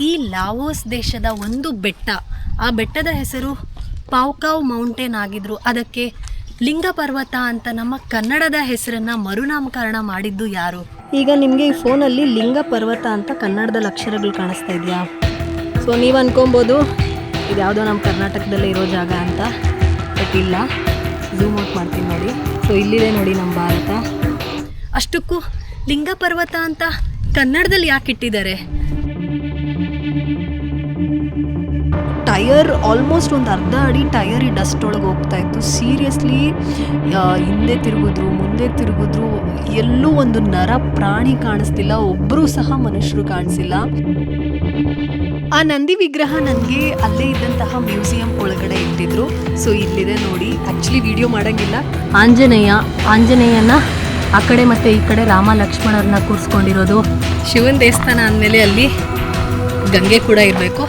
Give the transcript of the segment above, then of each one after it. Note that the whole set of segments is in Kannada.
ಈ ಲಾವೋಸ್ ದೇಶದ ಒಂದು ಬೆಟ್ಟ. ಆ ಬೆಟ್ಟದ ಹೆಸರು ಪಾವ್ಕಾವ್ ಮೌಂಟೇನ್ ಆಗಿದ್ರು. ಅದಕ್ಕೆ ಲಿಂಗ ಪರ್ವತ ಅಂತ ನಮ್ಮ ಕನ್ನಡದ ಹೆಸರನ್ನ ಮರುನಾಮಕರಣ ಮಾಡಿದ್ದು ಯಾರು? ಈಗ ನಿಮಗೆ ಈ ಫೋನಲ್ಲಿ ಲಿಂಗ ಪರ್ವತ ಅಂತ ಕನ್ನಡದ ಅಕ್ಷರಗಳು ಕಾಣಿಸ್ತಾ ಇದೆಯಾ? ಸೊ ನೀವು ಅನ್ಕೊಬೋದು ಇದು ಯಾವುದೋ ನಮ್ಮ ಕರ್ನಾಟಕದಲ್ಲೇ ಇರೋ ಜಾಗ ಅಂತ ಬಟ್ ಇಲ್ಲ. ಝೂಮ್ ಔಟ್ ಮಾಡ್ತೀನಿ ನೋಡಿ. ಸೊ ಇಲ್ಲಿದೆ ನೋಡಿ ನಮ್ಮ ಭಾರತ. ಅಷ್ಟಕ್ಕೂ ಲಿಂಗ ಪರ್ವತ ಅಂತ ಕನ್ನಡದಲ್ಲಿ ಯಾಕೆ ಇಟ್ಟಿದ್ದಾರೆ? ಟಯರ್ ಆಲ್ಮೋಸ್ಟ್ ಒಂದು ಅರ್ಧ ಅಡಿ ಟಯರ್ ಈ ಡಸ್ಟ್ ಒಳಗೆ ಹೋಗ್ತಾ ಇತ್ತು. ಸೀರಿಯಸ್ಲಿ ಹಿಂದೆ ತಿರುಗಿದ್ರು ಮುಂದೆ ತಿರುಗಿದ್ರು ಎಲ್ಲೂ ಒಂದು ನರ ಪ್ರಾಣಿ ಕಾಣಿಸ್ತಿಲ್ಲ ಒಬ್ಬರೂ ಸಹ ಮನುಷ್ಯರು ಕಾಣಿಸಿಲ್ಲ. ಆ ನಂದಿ ವಿಗ್ರಹ ನನಗೆ ಅಲ್ಲೇ ಇದ್ದಂತಹ ಮ್ಯೂಸಿಯಂ ಒಳಗಡೆ ಇಟ್ಟಿದ್ರು. ಸೊ ಇಲ್ಲಿದೆ ನೋಡಿ. ಆ್ಯಕ್ಚುಲಿ ವಿಡಿಯೋ ಮಾಡೋಂಗಿಲ್ಲ. ಆಂಜನೇಯ ಆಂಜನೇಯನ ಆ ಕಡೆ ಮತ್ತು ಈ ಕಡೆ ರಾಮ ಲಕ್ಷ್ಮಣರನ್ನ ಕೂರಿಸ್ಕೊಂಡಿರೋದು. ಶಿವನ ದೇವಸ್ಥಾನ ಅಂದಮೇಲೆ ಅಲ್ಲಿ ಗಂಗೆ ಕೂಡ ಇರಬೇಕು.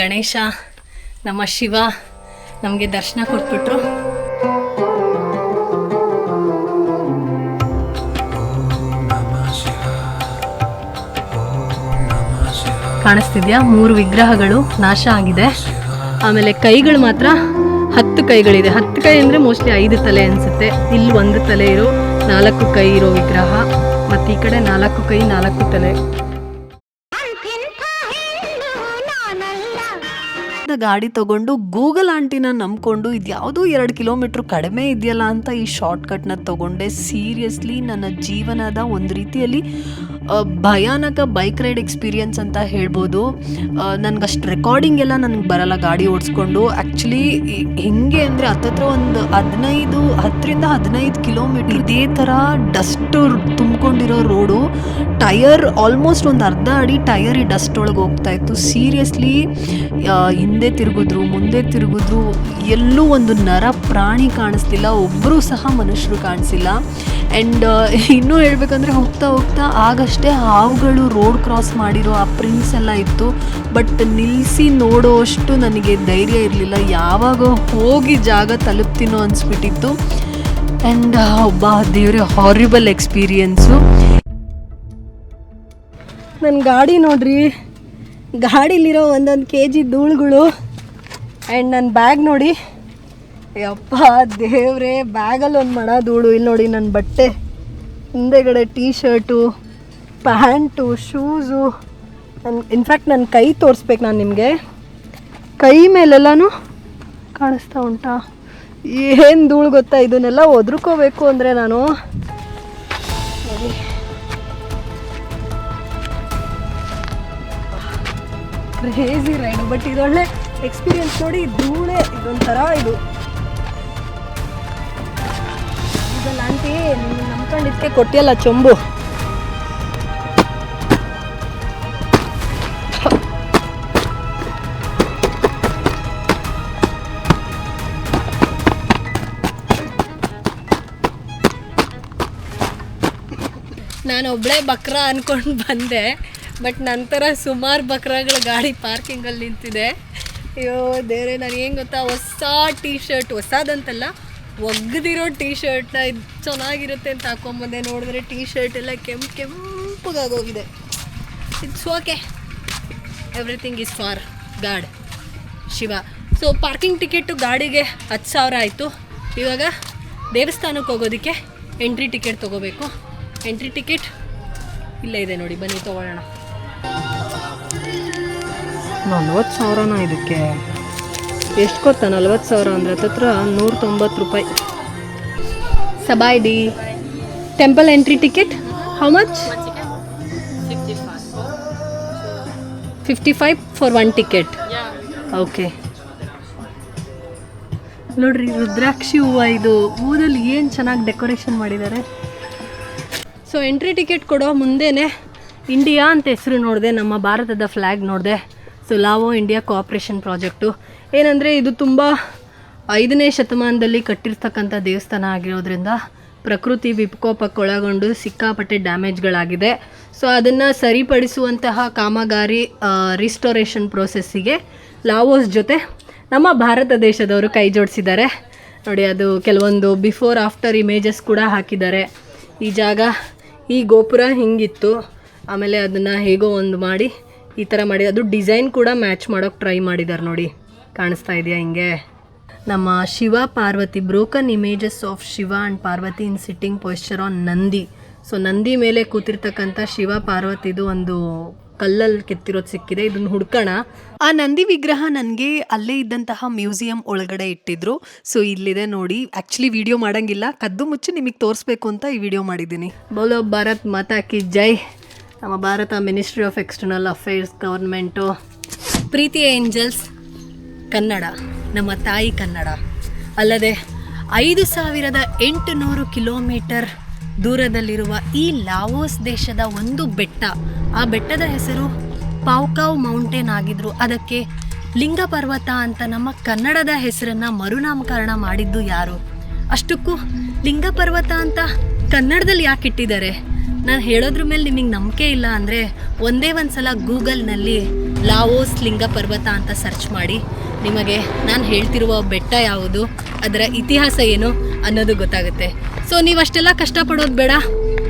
ಗಣೇಶ, ನಮ್ಮ ಶಿವ ನಮಗೆ ದರ್ಶನ ಕೊಟ್ಬಿಟ್ರು. ಕಾಣಿಸ್ತಿದ್ಯಾ? ಮೂರು ವಿಗ್ರಹಗಳು ನಾಶ ಆಗಿದೆ. ಆಮೇಲೆ ಕೈಗಳು ಮಾತ್ರ ಹತ್ತು ಕೈಗಳಿದೆ. ಹತ್ತು ಕೈ ಅಂದರೆ ಮೋಸ್ಟ್ಲಿ ಐದು ತಲೆ ಅನಿಸುತ್ತೆ. ಇಲ್ಲಿ ಒಂದು ತಲೆ ಇರೋ ನಾಲ್ಕು ಕೈ ಇರೋ ವಿಗ್ರಹ, ಮತ್ತು ಈ ಕಡೆ ನಾಲ್ಕು ಕೈ, ನಾಲ್ಕು ತಲೆ. ಗಾಡಿ ತಗೊಂಡು ಗೂಗಲ್ ಆಂಟಿನ ನಂಬ್ಕೊಂಡು ಇದು ಯಾವುದೋ ಎರಡು ಕಿಲೋಮೀಟ್ರ್ ಕಡಿಮೆ ಇದೆಯಲ್ಲ ಅಂತ ಈ ಶಾರ್ಟ್ಕಟ್ನ ತಗೊಂಡೆ. ಸೀರಿಯಸ್ಲಿ ನನ್ನ ಜೀವನದ ಒಂದು ರೀತಿಯಲ್ಲಿ ಭಯಾನಕ ಬೈಕ್ ರೈಡ್ ಎಕ್ಸ್ಪೀರಿಯನ್ಸ್ ಅಂತ ಹೇಳ್ಬೋದು. ನನಗಷ್ಟು ರೆಕಾರ್ಡಿಂಗ್ ಎಲ್ಲ ನನಗೆ ಬರಲ್ಲ ಗಾಡಿ ಓಡಿಸ್ಕೊಂಡು. ಆ್ಯಕ್ಚುಲಿ ಹೆಂಗೆ ಅಂದರೆ ಹತ್ತತ್ರ ಒಂದು ಹದಿನೈದು, ಹತ್ತರಿಂದ ಹದಿನೈದು ಕಿಲೋಮೀಟ್ರ್ ಇದೇ ಥರ ಡಸ್ಟು ತುಂಬಿಕೊಂಡಿರೋ ರೋಡು ಟಯರ್ ಆಲ್ಮೋಸ್ಟ್ ಒಂದು ಅರ್ಧ ಅಡಿ ಟಯರ್ ಈ ಡಸ್ಟ್ ಒಳಗೆ ಹೋಗ್ತಾ ಇತ್ತು. ಸೀರಿಯಸ್ಲಿ ಹಿಂದೆ ತಿರುಗಿದ್ರು, ಮುಂದೆ ತಿರುಗಿದ್ರು, ಎಲ್ಲೂ ಒಂದು ನರ ಪ್ರಾಣಿ ಕಾಣಿಸ್ತಿಲ್ಲ ಒಬ್ಬರೂ ಸಹ ಮನುಷ್ಯರು ಕಾಣಿಸಿಲ್ಲ. ಆ್ಯಂಡ್ ಇನ್ನೂ ಹೇಳ್ಬೇಕಂದ್ರೆ ಹೋಗ್ತಾ ಹೋಗ್ತಾ ಆಗಷ್ಟೇ ಹಾವುಗಳು ರೋಡ್ ಕ್ರಾಸ್ ಮಾಡಿರೋ ಆ ಪ್ರಿಂಟ್ಸ್ ಎಲ್ಲ ಇತ್ತು. ಬಟ್ ನಿಲ್ಲಿಸಿ ನೋಡೋಷ್ಟು ನನಗೆ ಧೈರ್ಯ ಇರಲಿಲ್ಲ. ಯಾವಾಗ ಹೋಗಿ ಜಾಗ ತಲುಪ್ತೀನೋ ಅನಿಸ್ಬಿಟ್ಟಿತ್ತು. ಆ್ಯಂಡ್ ಒಬ್ಬ ದೇವ್ರೆ ಹಾರಿಬಲ್ ಎಕ್ಸ್ಪೀರಿಯನ್ಸು ನನ್ನ ಗಾಡಿ ನೋಡ್ರಿ. ಗಾಡಿಲಿರೋ ಒಂದೊಂದು ಕೆ ಜಿ ಧೂಳುಗಳು. ಆ್ಯಂಡ್ ನನ್ನ ಬ್ಯಾಗ್ ನೋಡಿ. ಯಪ್ಪ ದೇವ್ರೆ ಬ್ಯಾಗಲ್ಲಿ ಒಂದು ಮಣ ಧೂಳು. ಇಲ್ಲಿ ನೋಡಿ ನನ್ನ ಬಟ್ಟೆ. ಹಿಂದೆಗಡೆ ಟೀ ಶರ್ಟು ಪ್ಯಾಂಟು, ಶೂಸು. ನನ್ನ ಇನ್ಫ್ಯಾಕ್ಟ್ ನನ್ನ ಕೈ ತೋರಿಸ್ಬೇಕು ನಾನು ನಿಮಗೆ. ಕೈ ಮೇಲೆಲ್ಲನೂ ಕಾಣಿಸ್ತಾ ಉಂಟಾ. ಏನು ಧೂಳು ಗೊತ್ತಾ? ಇದನ್ನೆಲ್ಲ ಒದ್ರಕೋಬೇಕು ಅಂದರೆ ನಾನು. ನೋಡಿ ಕ್ರೇಜಿ ರೈಡು ಬಟ್ ಇದೊಳ್ಳೆ ಎಕ್ಸ್ಪೀರಿಯನ್ಸ್ ನೋಡಿ, ಧೂಳೆ ಇದೊಂಥರ ಇದು. ಇದಲ್ಲ ಆಂಟಿ ನಂಬ್ಕೊಂಡಿದ್ದಕ್ಕೆ ಕೊಟ್ಟಿಯಲ್ಲ ಚೊಂಬು. ನಾನು ಒಬ್ಬಳೇ ಬಕ್ರ ಅನ್ಕೊಂಡು ಬಂದೆ, ಬಟ್ ನಂತರ ಸುಮಾರು ಬಕ್ರಗಳ ಗಾಡಿ ಪಾರ್ಕಿಂಗಲ್ಲಿ ನಿಂತಿದೆ. ಅಯ್ಯೋ, ದೇವ್ರೆ ನಾನು ಏನು ಗೊತ್ತಾ? ಹೊಸ ಟೀ ಶರ್ಟ್ ಹೊಸದಂತಲ್ಲ, ಒಗ್ದಿರೋ ಟೀ ಶರ್ಟ್ನ ಇದು ಚೆನ್ನಾಗಿರುತ್ತೆ ಅಂತ ಹಾಕೊಂಬಂದೆ. ನೋಡಿದ್ರೆ ಟೀ ಶರ್ಟ್ ಎಲ್ಲ ಕೆಂಪು ಕೆಂಪಗಾಗೋಗಿದೆ it's okay everything is for God Shiva. So parking ticket ಗಾಡಿಗೆ ಹತ್ತು ಸಾವಿರ ಆಯಿತು. ಇವಾಗ ದೇವಸ್ಥಾನಕ್ಕೆ ಹೋಗೋದಕ್ಕೆ ಎಂಟ್ರಿ ಟಿಕೆಟ್ ತೊಗೋಬೇಕು. ಎಂಟ್ರಿ ಟಿಕೆಟ್ ಇಲ್ಲೇ ಇದೆ ನೋಡಿ ಬನ್ನಿ ತಗೊಳ್ಳೋಣ. ನಲ್ವತ್ತು ಸಾವಿರನ ಇದಕ್ಕೆ? ಎಷ್ಟು ಗೊತ್ತಾ ನಲ್ವತ್ತು ಸಾವಿರ ಅಂದರೆ ಹತ್ತತ್ರ ನೂರ ತೊಂಬತ್ತು ರೂಪಾಯಿ. ಸಬಾಯ್ D temple entry ticket how much fifty five for one ticket okay ನೋಡ್ರಿ ರುದ್ರಾಕ್ಷಿ ಹೂವು ಇದು ಹೂದಲ್ಲಿ ಏನು ಚೆನ್ನಾಗಿ ಡೆಕೋರೇಷನ್ ಮಾಡಿದ್ದಾರೆ ಸೊ ಎಂಟ್ರಿ ಟಿಕೆಟ್ ಕೊಡೋ ಮುಂದೆನೇ ಇಂಡಿಯಾ ಅಂತ ಹೆಸರು ನೋಡಿದೆ, ನಮ್ಮ ಭಾರತದ ಫ್ಲ್ಯಾಗ್ ನೋಡಿದೆ. So Lao India cooperation project ಏನಂದರೆ ಇದು ತುಂಬ ಐದನೇ ಶತಮಾನದಲ್ಲಿ ಕಟ್ಟಿರ್ತಕ್ಕಂಥ ದೇವಸ್ಥಾನ ಆಗಿರೋದ್ರಿಂದ ಪ್ರಕೃತಿ ವಿಕೋಪಕ್ಕೊಳಗೊಂಡು ಸಿಕ್ಕಾಪಟ್ಟೆ ಡ್ಯಾಮೇಜ್ಗಳಾಗಿದೆ. ಸೊ ಅದನ್ನು ಸರಿಪಡಿಸುವಂತಹ ಕಾಮಗಾರಿ ರಿಸ್ಟೋರೇಷನ್ ಪ್ರೋಸೆಸ್ಸಿಗೆ ಲಾವೋಸ್ ಜೊತೆ ನಮ್ಮ ಭಾರತ ದೇಶದವರು ಕೈ ಜೋಡಿಸಿದ್ದಾರೆ. ನೋಡಿ, ಅದು ಕೆಲವೊಂದು ಬಿಫೋರ್ ಆಫ್ಟರ್ ಇಮೇಜಸ್ ಕೂಡ ಹಾಕಿದ್ದಾರೆ. ಈ ಜಾಗ ಈ ಗೋಪುರ ಹಿಂಗಿತ್ತು. ಆಮೇಲೆ ಅದನ್ನು ಹೇಗೋ ಒಂದು ಮಾಡಿ ಈ ಥರ ಮಾಡಿ. ಅದು ಡಿಸೈನ್ ಕೂಡ ಮ್ಯಾಚ್ ಮಾಡೋಕ್ಕೆ ಟ್ರೈ ಮಾಡಿದ್ದಾರೆ ನೋಡಿ. ಕಾಣಿಸ್ತಾ ಇದೆಯಾ ಹಿಂಗೆ? ನಮ್ಮ Shiva Parvati broken images of Shiva and Parvati in sitting posture on Nandi. So Nandi ಮೇಲೆ ಕೂತಿರ್ತಕ್ಕಂಥ ಶಿವ ಪಾರ್ವತಿದು ಒಂದು ಕಲ್ಲಲ್ಲಿ ಕೆತ್ತಿರೋದು ಸಿಕ್ಕಿದೆ, ಇದನ್ನು ಹುಡ್ಕೋಣ. ಆ ನಂದಿ ವಿಗ್ರಹ ನನಗೆ ಅಲ್ಲೇ ಇದ್ದಂತಹ ಮ್ಯೂಸಿಯಂ ಒಳಗಡೆ ಇಟ್ಟಿದ್ರು. ಸೊ ಇಲ್ಲಿದೆ ನೋಡಿ. ಆ್ಯಕ್ಚುಲಿ ವಿಡಿಯೋ ಮಾಡಂಗಿಲ್ಲ. ಕದ್ದು ಮುಚ್ಚಿ ನಿಮಗೆ ತೋರಿಸ್ಬೇಕು ಅಂತ ಈ ವಿಡಿಯೋ ಮಾಡಿದ್ದೀನಿ. ಬೋಲೋ ಭಾರತ್ ಮಾತಾ ಕಿ ಜೈ. ನಮ್ಮ Bharat ministry of external affairs government Preethi angels, Kannada. ನಮ್ಮ ತಾಯಿ ಕನ್ನಡ. ಅಲ್ಲದೆ ಐದು ಸಾವಿರದ ಎಂಟುನೂರು ಕಿಲೋಮೀಟರ್ ದೂರದಲ್ಲಿರುವ ಈ ಲಾವೋಸ್ ದೇಶದ ಒಂದು ಬೆಟ್ಟ. ಆ ಬೆಟ್ಟದ ಹೆಸರು ಪಾವ್ಕಾವ್ ಮೌಂಟೇನ್ ಆಗಿದ್ರು. ಅದಕ್ಕೆ ಲಿಂಗ ಪರ್ವತ ಅಂತ ನಮ್ಮ ಕನ್ನಡದ ಹೆಸರನ್ನ ಮರುನಾಮಕರಣ ಮಾಡಿದ್ದು ಯಾರು? ಅಷ್ಟಕ್ಕೂ ಲಿಂಗ ಪರ್ವತ ಅಂತ ಕನ್ನಡದಲ್ಲಿ ಯಾಕೆ ಇಟ್ಟಿದ್ದಾರೆ? ನಾನು ಹೇಳೋದ್ರ ಮೇಲೆ ನಿಮಗೆ ನಂಬಿಕೆ ಇಲ್ಲ ಅಂದರೆ ಒಂದೇ ಒಂದು ಸಲ ಗೂಗಲ್ನಲ್ಲಿ ಲಾವೋಸ್ ಲಿಂಗ ಪರ್ವತ ಅಂತ ಸರ್ಚ್ ಮಾಡಿ. ನಿಮಗೆ ನಾನು ಹೇಳ್ತಿರುವ ಬೆಟ್ಟ ಯಾವುದು, ಅದರ ಇತಿಹಾಸ ಏನು ಅನ್ನೋದು ಗೊತ್ತಾಗುತ್ತೆ. ಸೊ ನೀವು ಅಷ್ಟೆಲ್ಲ ಕಷ್ಟಪಡೋದು ಬೇಡ.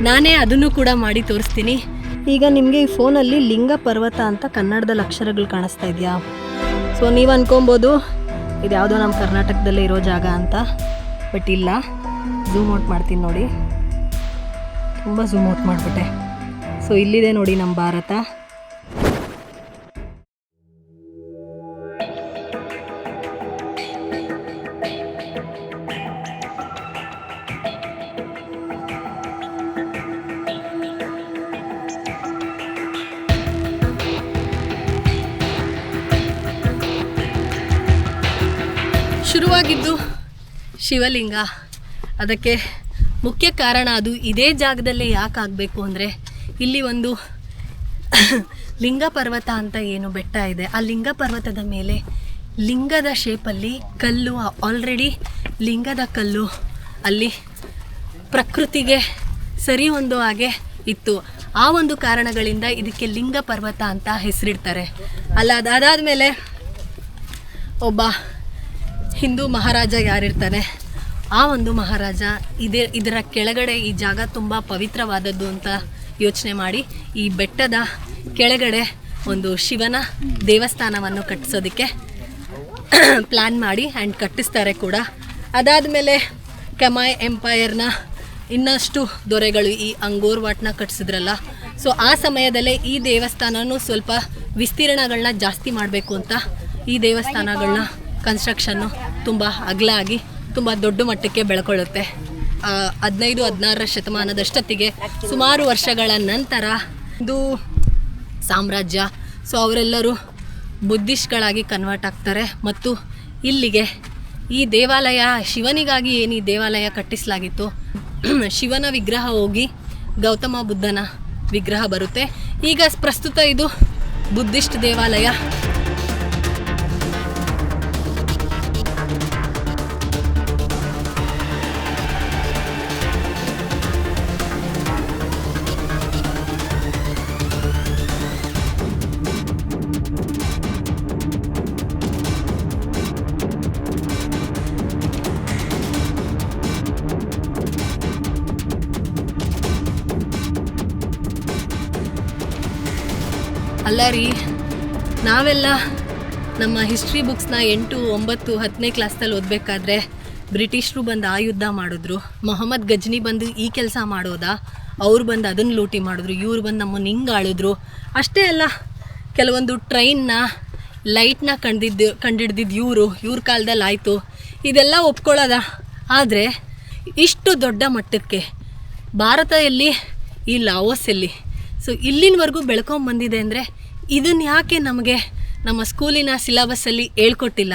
ನಾನೇ ಅದನ್ನು ಕೂಡ ಮಾಡಿ ತೋರಿಸ್ತೀನಿ. ಈಗ ನಿಮಗೆ ಈ ಫೋನಲ್ಲಿ ಲಿಂಗ ಪರ್ವತ ಅಂತ ಕನ್ನಡದ ಅಕ್ಷರಗಳು ಕಾಣಿಸ್ತಾ ಇದೆಯಾ? ಸೊ ನೀವು ಅನ್ಕೊಬೋದು, ಇದು ಯಾವುದೋ ನಮ್ಮ ಕರ್ನಾಟಕದಲ್ಲೇ ಇರೋ ಜಾಗ ಅಂತ. ಬಟ್ ಇಲ್ಲ ಝೂಮ್ ಔಟ್ ಮಾಡ್ತೀನಿ ನೋಡಿ. ತುಂಬ ಝೂಮ್ ಔಟ್ ಮಾಡಿಬಿಟ್ಟೆ. ಸೊ ಇಲ್ಲಿದೆ ನೋಡಿ ನಮ್ಮ ಭಾರತ. ಶುರುವಾಗಿದ್ದು ಶಿವಲಿಂಗ. ಅದಕ್ಕೆ ಮುಖ್ಯ ಕಾರಣ ಅದು ಇದೇ ಜಾಗದಲ್ಲೇ ಯಾಕೆ ಆಗಬೇಕು ಅಂದರೆ ಇಲ್ಲಿ ಒಂದು ಲಿಂಗ ಪರ್ವತ ಅಂತ ಏನು ಬೆಟ್ಟ ಇದೆ. ಆ ಲಿಂಗ ಪರ್ವತದ ಮೇಲೆ ಲಿಂಗದ ಶೇಪಲ್ಲಿ ಕಲ್ಲು ಆಲ್ರೆಡಿ ಲಿಂಗದ ಕಲ್ಲು ಅಲ್ಲಿ ಪ್ರಕೃತಿಗೆ ಸರಿ ಹೊಂದೋ ಹಾಗೆ ಇತ್ತು. ಆ ಒಂದು ಕಾರಣಗಳಿಂದ ಇದಕ್ಕೆ ಲಿಂಗ ಪರ್ವತ ಅಂತ ಹೆಸರಿಡ್ತಾರೆ. ಅಲ್ಲ ಅದಾದ ಮೇಲೆ ಒಬ್ಬ ಹಿಂದೂ ಮಹಾರಾಜ ಯಾರಿರ್ತಾನೆ? ಆ ಒಂದು ಮಹಾರಾಜ ಇದೇ ಇದರ ಕೆಳಗಡೆ ಈ ಜಾಗ ತುಂಬ ಪವಿತ್ರವಾದದ್ದು ಅಂತ ಯೋಚನೆ ಮಾಡಿ ಈ ಬೆಟ್ಟದ ಕೆಳಗಡೆ ಒಂದು ಶಿವನ ದೇವಸ್ಥಾನವನ್ನು ಕಟ್ಟಿಸೋದಕ್ಕೆ ಪ್ಲ್ಯಾನ್ ಮಾಡಿ ಆ್ಯಂಡ್ ಕಟ್ಟಿಸ್ತಾರೆ ಕೂಡ. ಅದಾದ ಮೇಲೆ ಕೆಮಾಯ್ ಎಂಪೈರ್ನ ಇನ್ನಷ್ಟು ದೊರೆಗಳು ಈ ಅಂಗೋರ್ವಾಟ್ನ ಕಟ್ಟಿಸಿದ್ರಲ್ಲ. ಸೊ ಆ ಸಮಯದಲ್ಲೇ ಈ ದೇವಸ್ಥಾನನೂ ಸ್ವಲ್ಪ ವಿಸ್ತೀರ್ಣಗಳನ್ನ ಜಾಸ್ತಿ ಮಾಡಬೇಕು ಅಂತ ಈ ದೇವಸ್ಥಾನಗಳನ್ನ ಕನ್ಸ್ಟ್ರಕ್ಷನ್ನು ತುಂಬ ಅಗಲ ಆಗಿ ತುಂಬ ದೊಡ್ಡ ಮಟ್ಟಕ್ಕೆ ಬೆಳ್ಕೊಳ್ಳುತ್ತೆ. ಹದಿನೈದು, ಹದಿನಾರರ ಶತಮಾನದಷ್ಟೊತ್ತಿಗೆ ಸುಮಾರು ವರ್ಷಗಳ ನಂತರ ಇದು ಸಾಮ್ರಾಜ್ಯ. ಸೊ ಅವರೆಲ್ಲರೂ ಬುದ್ಧಿಸ್ಟ್ಗಳಾಗಿ ಕನ್ವರ್ಟ್ ಆಗ್ತಾರೆ ಮತ್ತು ಇಲ್ಲಿಗೆ ಈ ದೇವಾಲಯ, ಶಿವನಿಗಾಗಿ ಏನು ಈ ದೇವಾಲಯ ಕಟ್ಟಿಸಲಾಗಿತ್ತು? ಶಿವನ ವಿಗ್ರಹ ಹೋಗಿ ಗೌತಮ ಬುದ್ಧನ ವಿಗ್ರಹ ಬರುತ್ತೆ. ಈಗ ಪ್ರಸ್ತುತ ಇದು ಬುದ್ಧಿಸ್ಟ್ ದೇವಾಲಯ. ಅಲ್ಲ ರೀ, ನಾವೆಲ್ಲ ನಮ್ಮ ಹಿಸ್ಟ್ರಿ ಬುಕ್ಸ್ನ ಎಂಟು, ಒಂಬತ್ತು, ಹತ್ತನೇ ಕ್ಲಾಸ್ದಲ್ಲಿ ಓದಬೇಕಾದ್ರೆ ಬ್ರಿಟಿಷರು ಬಂದು ಆ ಯುದ್ಧ ಮಾಡಿದ್ರು, ಮೊಹಮ್ಮದ್ ಗಜ್ನಿ ಬಂದು ಈ ಕೆಲಸ ಮಾಡೋದಾ, ಅವ್ರು ಬಂದು ಅದನ್ನು ಲೂಟಿ ಮಾಡಿದ್ರು, ಇವ್ರು ಬಂದು ನಮ್ಮನ್ನು ಹಿಂಗೆ ಆಳಿದ್ರು, ಅಷ್ಟೇ ಅಲ್ಲ, ಕೆಲವೊಂದು ಟ್ರೈನ್ನ ಲೈಟ್ನ ಕಂಡಿದ್ದು ಕಂಡಿಡ್ದಿದ್ದು ಇವರು, ಇವ್ರ ಕಾಲದಲ್ಲಿ ಆಯಿತು, ಇದೆಲ್ಲ ಒಪ್ಕೊಳ್ಳೋದ ಆದರೆ ಇಷ್ಟು ದೊಡ್ಡ ಮಟ್ಟಕ್ಕೆ ಭಾರತ ಎಲ್ಲಿ ಈ ಲಾವೋಸ್ ಎಲ್ಲಿ? ಸೊ ಇಲ್ಲಿನವರೆಗೂ ಬೆಳ್ಕೊಂಬಂದಿದೆ ಅಂದರೆ ಇದನ್ನು ಯಾಕೆ ನಮಗೆ ನಮ್ಮ ಸ್ಕೂಲಿನ ಸಿಲೆಬಸ್ಸಲ್ಲಿ ಹೇಳ್ಕೊಟ್ಟಿಲ್ಲ?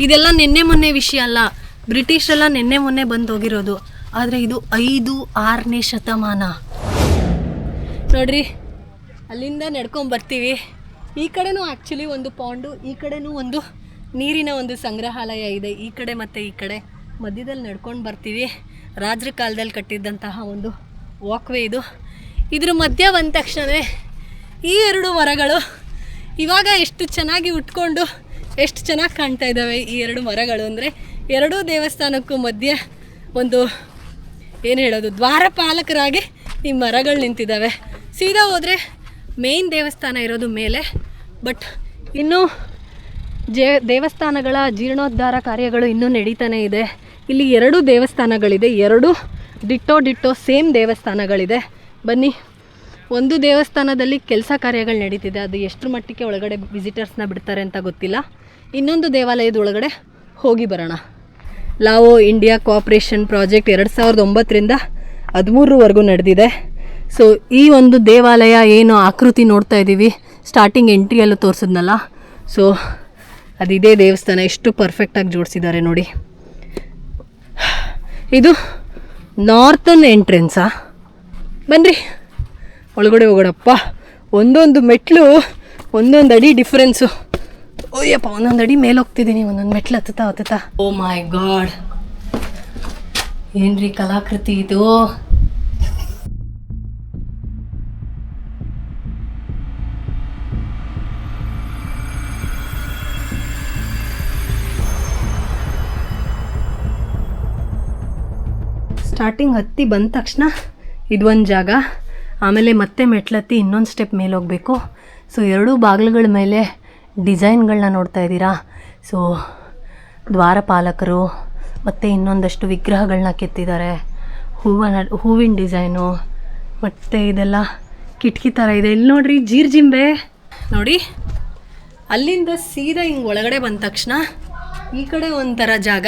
ಇದೆಲ್ಲ ನಿನ್ನೆ ಮೊನ್ನೆ ವಿಷಯ ಅಲ್ಲ. ಬ್ರಿಟಿಷರೆಲ್ಲ ನಿನ್ನೆ ಮೊನ್ನೆ ಬಂದು ಹೋಗಿರೋದು. ಆದರೆ ಇದು ಐದು ಆರನೇ ಶತಮಾನ. ನೋಡ್ರಿ, ಅಲ್ಲಿಂದ ನಡ್ಕೊಂಡು ಬರ್ತೀವಿ. ಈ ಕಡೆನೂ ಆ್ಯಕ್ಚುಲಿ ಒಂದು ಪಾಂಡು ಈ ಕಡೆನೂ ಒಂದು ನೀರಿನ ಒಂದು ಸಂಗ್ರಹಾಲಯ ಇದೆ. ಈ ಕಡೆ ಮತ್ತು ಈ ಕಡೆ. ಮಧ್ಯದಲ್ಲಿ ನಡ್ಕೊಂಡು ಬರ್ತೀವಿ. ರಾಜರ ಕಾಲದಲ್ಲಿ ಕಟ್ಟಿದ್ದಂತಹ ಒಂದು ವಾಕ್ವೇ ಇದು. ಇದ್ರ ಮಧ್ಯ ಬಂದ ತಕ್ಷಣವೇ ಈ ಎರಡು ಮರಗಳು ಇವಾಗ ಎಷ್ಟು ಚೆನ್ನಾಗಿ ಉಟ್ಕೊಂಡು ಎಷ್ಟು ಚೆನ್ನಾಗಿ ಕಾಣ್ತಾ ಇದ್ದಾವೆ ಈ ಎರಡು ಮರಗಳು ಅಂದರೆ ಎರಡೂ ದೇವಸ್ಥಾನಕ್ಕೂ ಮಧ್ಯೆ ಒಂದು, ಏನು ಹೇಳೋದು, ದ್ವಾರಪಾಲಕರಾಗಿ ಈ ಮರಗಳು ನಿಂತಿದ್ದಾವೆ. ಸೀದಾ ಹೋದರೆ ಮೇಯ್ನ್ ದೇವಸ್ಥಾನ ಇರೋದು ಮೇಲೆ ಬಟ್ ಇನ್ನೂ ಜೇ, ದೇವಸ್ಥಾನಗಳ ಜೀರ್ಣೋದ್ಧಾರ ಕಾರ್ಯಗಳು ಇನ್ನೂ ನಡೀತಾನೆ ಇದೆ. ಇಲ್ಲಿ ಎರಡು ದೇವಸ್ಥಾನಗಳಿದೆ, ಎರಡು ಡಿಟ್ಟೋ ಡಿಟ್ಟೋ ಸೇಮ್ ದೇವಸ್ಥಾನಗಳಿದೆ. ಬನ್ನಿ. ಒಂದು ದೇವಸ್ಥಾನದಲ್ಲಿ ಕೆಲಸ ಕಾರ್ಯಗಳು ನಡೀತಿದೆ. ಅದು ಎಷ್ಟರ ಮಟ್ಟಿಗೆ ಒಳಗಡೆ ವಿಸಿಟರ್ಸ್ನ ಬಿಡ್ತಾರೆ ಅಂತ ಗೊತ್ತಿಲ್ಲ. ಇನ್ನೊಂದು ದೇವಾಲಯದ ಒಳಗಡೆ ಹೋಗಿ ಬರೋಣ. ಲಾವೋ ಇಂಡಿಯಾ ಕೋಆಪ್ರೇಷನ್ ಪ್ರಾಜೆಕ್ಟ್ ಎರಡು ಸಾವಿರದ ಒಂಬತ್ತರಿಂದ ಹದಿಮೂರವರೆಗೂ ನಡೆದಿದೆ. ಸೊ ಈ ಒಂದು ದೇವಾಲಯ ಏನು ಆಕೃತಿ ನೋಡ್ತಾ ಇದ್ದೀವಿ. ಸ್ಟಾರ್ಟಿಂಗ್ ಎಂಟ್ರಿಯಲ್ಲೂ ತೋರಿಸಿದ್ನಲ್ಲ. ಸೊ ಅದಿದೇ ದೇವಸ್ಥಾನ ಎಷ್ಟು ಪರ್ಫೆಕ್ಟಾಗಿ ಜೋಡಿಸಿದ್ದಾರೆ ನೋಡಿ. ಇದು ನಾರ್ತನ್ ಎಂಟ್ರೆನ್ಸಾ ಬನ್ನಿರಿ ಒಳಗಡೆ ಹೋಗೋಣಪ್ಪ. ಒಂದೊಂದು ಮೆಟ್ಲು ಒಂದೊಂದು ಅಡಿ ಡಿಫ್ರೆನ್ಸು ಓಯ್ಯಪ್ಪ ಒಂದೊಂದು ಅಡಿ ಮೇಲೆ ಹೋಗ್ತಿದ್ದೀನಿ ಒಂದೊಂದು ಮೆಟ್ಲು ಹತ್ತುತ್ತಾ ಹತ್ತುತ್ತಾ. Oh my God. ಏನ್ರಿ ಕಲಾಕೃತಿ ಇದು? ಸ್ಟಾರ್ಟಿಂಗ್ ಹತ್ತಿ ಬಂದ ತಕ್ಷಣ ಇದೊಂದು ಜಾಗ. ಆಮೇಲೆ ಮತ್ತೆ ಮೆಟ್ಲತ್ತಿ ಇನ್ನೊಂದು ಸ್ಟೆಪ್ ಮೇಲೆ ಹೋಗಬೇಕು. ಸೊ ಎರಡೂ ಬಾಗಿಲುಗಳ ಮೇಲೆ ಡಿಸೈನ್ಗಳನ್ನ ನೋಡ್ತಾ ಇದ್ದೀರಾ? ಸೊ ದ್ವಾರಪಾಲಕರು ಮತ್ತು ಇನ್ನೊಂದಷ್ಟು ವಿಗ್ರಹಗಳನ್ನ ಕೆತ್ತಿದ್ದಾರೆ. ಹೂವನ, ಹೂವಿನ ಡಿಸೈನು ಮತ್ತು ಇದೆಲ್ಲ ಕಿಟಕಿ ಥರ ಇದೆ. ಇಲ್ಲಿ ನೋಡ್ರಿ, ಜೀರ್ಜಿಂಬೆ. ನೋಡಿ, ಅಲ್ಲಿಂದ ಸೀದಾ ಹಿಂಗೆ ಒಳಗಡೆ ಬಂದ ತಕ್ಷಣ ಈ ಕಡೆ ಒಂಥರ ಜಾಗ,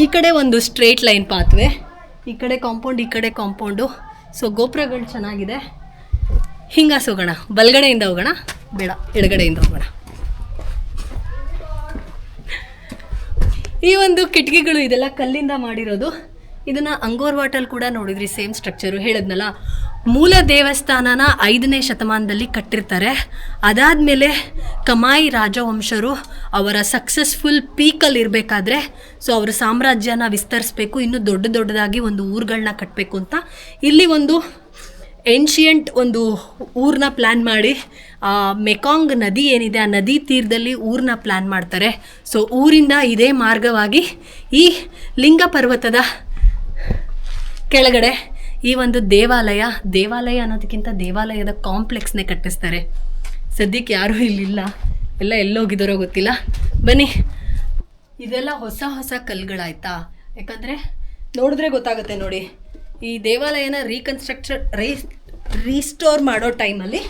ಈ ಕಡೆ ಒಂದು ಸ್ಟ್ರೇಟ್ ಲೈನ್ ಪಾತ್ವೆ ಈ ಕಡೆ ಕಾಂಪೌಂಡ್ ಈ ಕಡೆ ಕಾಂಪೌಂಡು ಸೊ ಗೋಪುರಗಳು ಚೆನ್ನಾಗಿದೆ. ಹಿಂಗಾಸ್ ಹೋಗೋಣ. ಬಲಗಡೆಯಿಂದ ಹೋಗೋಣ. ಬೇಡ, ಎಡಗಡೆಯಿಂದ ಹೋಗೋಣ. ಈ ಒಂದು ಕಿಟಕಿಗಳು ಇದೆಲ್ಲ ಕಲ್ಲಿಂದ ಮಾಡಿರೋದು. ಇದನ್ನ ಅಂಗೋರ್ ವಾಟಲ್ ಕೂಡ ನೋಡಿದ್ರಿ ಸೇಮ್ ಸ್ಟ್ರಕ್ಚರು ಹೇಳಿದ್ನಲ್ಲ. ಮೂಲ ದೇವಸ್ಥಾನನ ಐದನೇ ಶತಮಾನದಲ್ಲಿ ಕಟ್ಟಿರ್ತಾರೆ. ಅದಾದಮೇಲೆ ಕಮಾಯಿ ರಾಜವಂಶರು ಅವರ ಸಕ್ಸಸ್ಫುಲ್ ಪೀಕಲ್ಲಿ ಇರಬೇಕಾದ್ರೆ ಸೊ ಅವರ ಸಾಮ್ರಾಜ್ಯನ ವಿಸ್ತರಿಸ್ಬೇಕು, ಇನ್ನೂ ದೊಡ್ಡ ದೊಡ್ಡದಾಗಿ ಒಂದು ಊರುಗಳನ್ನ ಕಟ್ಟಬೇಕು ಅಂತ. ಇಲ್ಲಿ ಒಂದು ಏನ್ಷಿಯಂಟ್ ಒಂದು ಊರನ್ನ ಪ್ಲ್ಯಾನ್ ಮಾಡಿ ಮೆಕಾಂಗ್ ನದಿ ಏನಿದೆ, ಆ ನದಿ ತೀರದಲ್ಲಿ ಊರನ್ನ ಪ್ಲ್ಯಾನ್ ಮಾಡ್ತಾರೆ. ಸೊ ಊರಿಂದ ಇದೇ ಮಾರ್ಗವಾಗಿ ಈ ಲಿಂಗ ಪರ್ವತದ ಕೆಳಗಡೆ ಈ ಒಂದು ದೇವಾಲಯ ದೇವಾಲಯ ಅನ್ನೋದಕ್ಕಿಂತ ದೇವಾಲಯದ ಕಾಂಪ್ಲೆಕ್ಸ್ನೇ ಕಟ್ಟಿಸ್ತಾರೆ. ಸದ್ಯಕ್ಕೆ ಯಾರೂ ಇಲ್ಲಿಲ್ಲ. ಎಲ್ಲ ಎಲ್ಲೋಗಿದಾರೋ ಗೊತ್ತಿಲ್ಲ. ಬನ್ನಿ. ಇದೆಲ್ಲ ಹೊಸ ಹೊಸ ಕಲ್ಗಳಾಯ್ತಾ? ಯಾಕಂದರೆ ನೋಡಿದ್ರೆ ಗೊತ್ತಾಗುತ್ತೆ ನೋಡಿ. ಈ ದೇವಾಲಯನ ರೀಕನ್ಸ್ಟ್ರಕ್ಷ ರೀ ರೀಸ್ಟೋರ್ ಮಾಡೋ ಟೈಮಲ್ಲಿ